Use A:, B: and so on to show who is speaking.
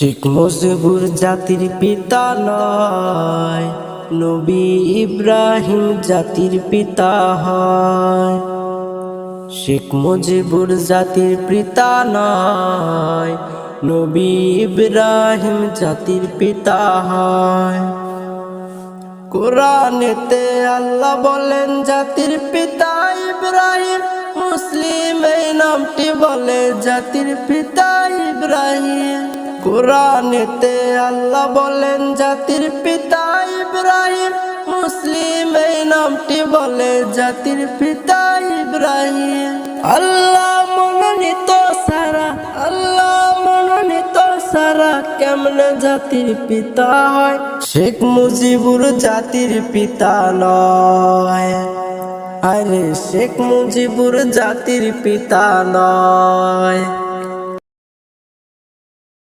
A: শেখ মুজিবুর জাতির পিতা নয়, নবী ইব্রাহিম জাতির পিতা হয়। শেখ মুজিবুর জাতির পিতা নয়, নবী ইব্রাহিম জাতির পিতা হয়। কোরআনেতে আল্লাহ বলেন, জাতির পিতা ইব্রাহিম, মুসলিম এই নামটি বলে, জাতির পিতা ইব্রাহিম। কোরআনেতে আল্লাহ বলেন, জাতির পিতা ইব্রাহিম, মুসলিম, এই নামটি বলে জাতির পিতা ইব্রাহিম। আল্লাহ মনোনীত সারা, আল্লাহ মনোনীত সারা, কেমনে জাতির পিতা হয়? শেখ মুজিবুর জাতির পিতা নয়। আরে শেখ মুজিবুর জাতির পিতা নয়।